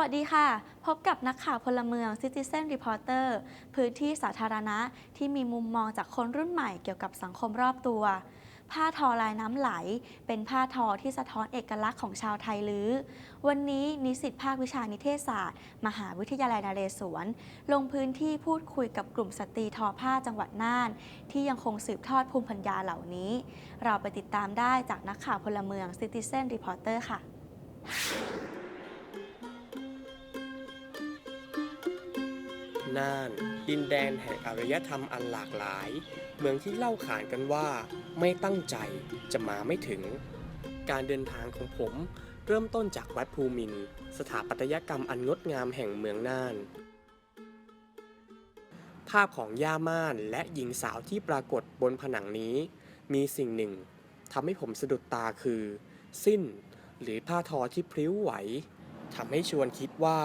วัสดีค่ะ พบกับนักข่าวพลเมือง Citizen Reporter พื้นที่สาธารณะที่มีมุมมองจากคนรุ่นใหม่เกี่ยวกับสังคมรอบตัว ผ้าทอลายน้ำไหล เป็นผ้าทอที่สะท้อนเอกลักษณ์ของชาวไทยลื้อ วันนี้นิสิตภาควิชานิเทศศาสตร์ มหาวิทยาลัยนเรศวร ลงพื้นที่พูดคุยกับกลุ่มสตรีทอผ้าจังหวัดน่าน ที่ยังคงสืบทอดภูมิปัญญาเหล่านี้ เราไปติดตามได้จากนักข่าวพลเมือง Citizen Reporter ค่ะ น่าน ดินแดนแห่งอารยธรรมอันหลากหลาย เมืองที่เล่าขานกันว่าไม่ตั้งใจจะมาไม่ถึง การเดินทางของผมเริ่มต้นจากวัดภูมิน สถาปัตยกรรมอันงดงามแห่งเมืองน่าน ภาพของย่าม่านและหญิงสาวที่ปรากฏบนผนังนี้ มีสิ่งหนึ่งทำให้ผมสะดุดตาคือ สิ้น หรือผ้าทอที่พริ้วไหวทำให้ชวนคิดว่า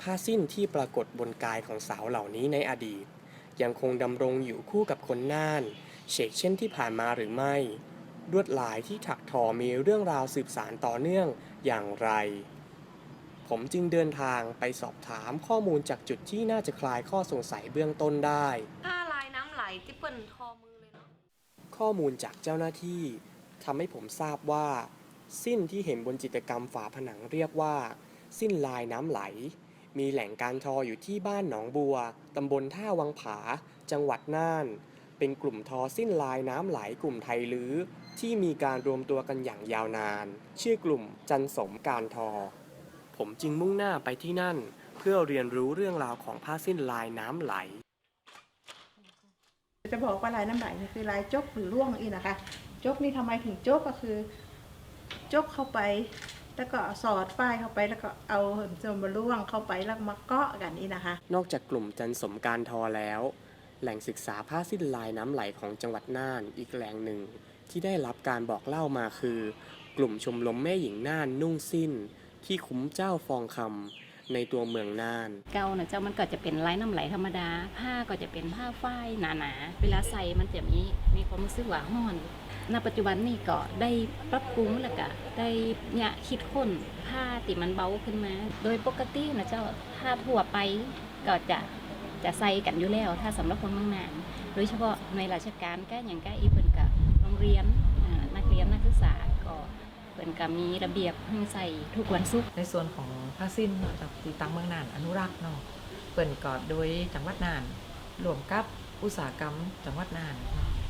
ผ้าสิ้นที่ปรากฏบนกายของสาวเหล่านี้ในอดีต ยังคงดำรงอยู่คู่กับคนน่านเฉกเช่นที่ผ่านมาหรือไม่ลวดลายที่ถักทอมีเรื่องราวสืบสารต่อเนื่องอย่างไร ผมจึงเดินทางไปสอบถามข้อมูลจากจุดที่น่าจะคลายข้อสงสัยเบื้องต้นได้ผ้าลายน้ำไหลที่เปิ้นทอมือเลยเนาะ ข้อมูลจากเจ้าหน้าที่ทำให้ผมทราบว่า สิ้นที่เห็นบนจิตรกรรมฝาผนังเรียกว่า สิ้นลายน้ำไหล มีแหล่งการทออยู่ที่บ้านหนองบัว ตำบลท่าวังผา จังหวัดน่าน เป็นกลุ่มทอสิ้นลายน้ำไหลกลุ่มไทยลื้อ ที่มีการรวมตัวกันอย่างยาวนาน ชื่อกลุ่มจันสมการทอ ผมจึงมุ่งหน้าไปที่นั่น เพื่อเรียนรู้เรื่องราวของผ้าสิ้นลายน้ำไหล จะบอกว่าลายน้ำไหลนี่คือลายจกหรือร่วงอีนะคะ จกนี่ทำไมถึงจกก็คือ จกเข้าไป แล้วก็สอดฝ้ายเข้าไปแล้วก็เอาเหินจมมาล่วงเข้าไปแล้วมาเกาะกันนี่นะคะ นอกจากกลุ่มจันสมการทอแล้ว แหล่งศึกษาผ้าสิ้นลายน้ำไหลของจังหวัดน่านอีกแหล่งหนึ่ง ที่ได้รับการบอกเล่ามาคือ กลุ่มชมรมแม่หญิงน่านนุ่งสิ้น ที่คุ้มเจ้าฟองคำ ในตัวเมืองน่าน เก่านะเจ้ามันก็จะเป็นลายน้ำไหลธรรมดา ผ้าก็จะเป็นผ้าฝ้ายหนาๆ เวลาใส่มันจะมีมีความรู้สึกว่าห้อนณปัจจุบันนี่ก็ได้ปรับปรุงแล้วก็ได้เนี่ยคิดค้นผ้าติมันเบาขึ้นมา โดยปกตินะเจ้าผ้าทั่วไปก็จะจะใส่กันอยู่แล้ว ถ้าสำหรับคนเมืองนานโดยเฉพาะในราชการก็อย่างก็อีเปินกับโรงเรียนนักเรียนนักศึกษา เปินก็มีระเบียบให้ใส่ทุกวันศุกร์ในส่วนของผ้าสิ้นเนาจากตีตังเมืองน่านอนุรักษ์เนาะเปิ่นกอดโดยจังหวัดน่านรวมกับอุตสาหกรรมจังหวัดน่าน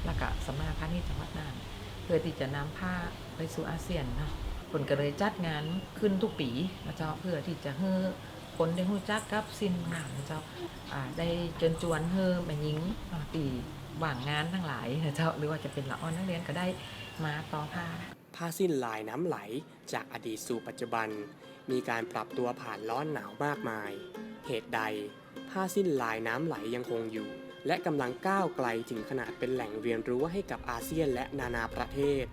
แล้วก็สำนักงานพาณิชย์จังหวัดน่าน เพื่อที่จะนำผ้าไปสู่อาเซียนเนาะผลก็เลยจัดงานขึ้นทุกปีนะเจ้าเพื่อที่จะให้คนได้รู้จักกับสิ้นงานนะเจ้าได้เชิญจวนเฮ้แม่หญิงตีว่างงานทั้งหลายนะเจ้าหรือว่าจะเป็นละอ่อนนักเรียนก็ได้มาต่อผ้า ผ้าสิ้นลายน้ำไหลจากอดีตสู่ปัจจุบัน มีการปรับตัวผ่านร้อนหนาวมากมาย เหตุใด ผ้าสิ้นลายน้ำไหลยังคงอยู่ และกำลังก้าวไกลถึงขนาดเป็นแหล่งเรียนรู้ให้กับอาเซียนและนานาประเทศ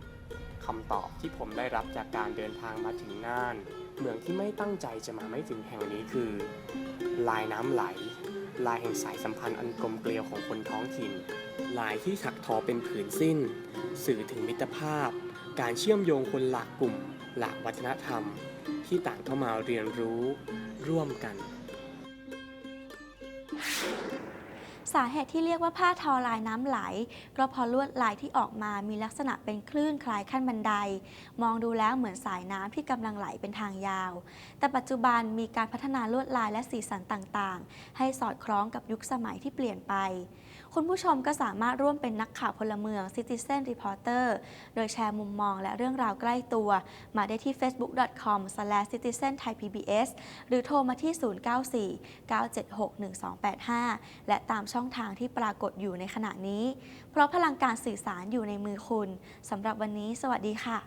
คำตอบที่ผมได้รับจากการเดินทางมาถึงน่าน เมืองที่ไม่ตั้งใจจะมาไม่ถึงแห่งนี้คือ ลายน้ำไหล ลายแห่งสายสัมพันธ์อันกลมเกลียวของคนท้องถิ่น ลายที่ถักทอเป็นผืนสิ้น สื่อถึงมิตรภาพ การเชื่อมโยงคนหลากกลุ่ม หลากวัฒนธรรม ที่ต่างเข้ามาเรียนรู้ร่วมกัน สาเหตุที่เรียกว่าผ้าทอลายน้ำไหล ก็เพราะลวดลายที่ออกมามีลักษณะเป็นคลื่นคล้ายขั้นบันได มองดูแล้วเหมือนสายน้ำที่กำลังไหลเป็นทางยาว แต่ปัจจุบันมีการพัฒนาลวดลายและสีสันต่างๆ ให้สอดคล้องกับยุคสมัยที่เปลี่ยนไป คุณผู้ชมก็สามารถร่วมเป็นนักข่าวพลเมือง Citizen Reporter โดยแชร์มุมมองและเรื่องราวใกล้ตัว มาได้ที่ facebook.com/citizenthaipbs หรือโทรมาที่ 094-976-1285 และตามช่ององทางที่ปรากฏอยู่ในขณะนี้ เพราะพลังการสื่อสารอยู่ในมือคุณสำหรับวันนี้ สวัสดีค่ะ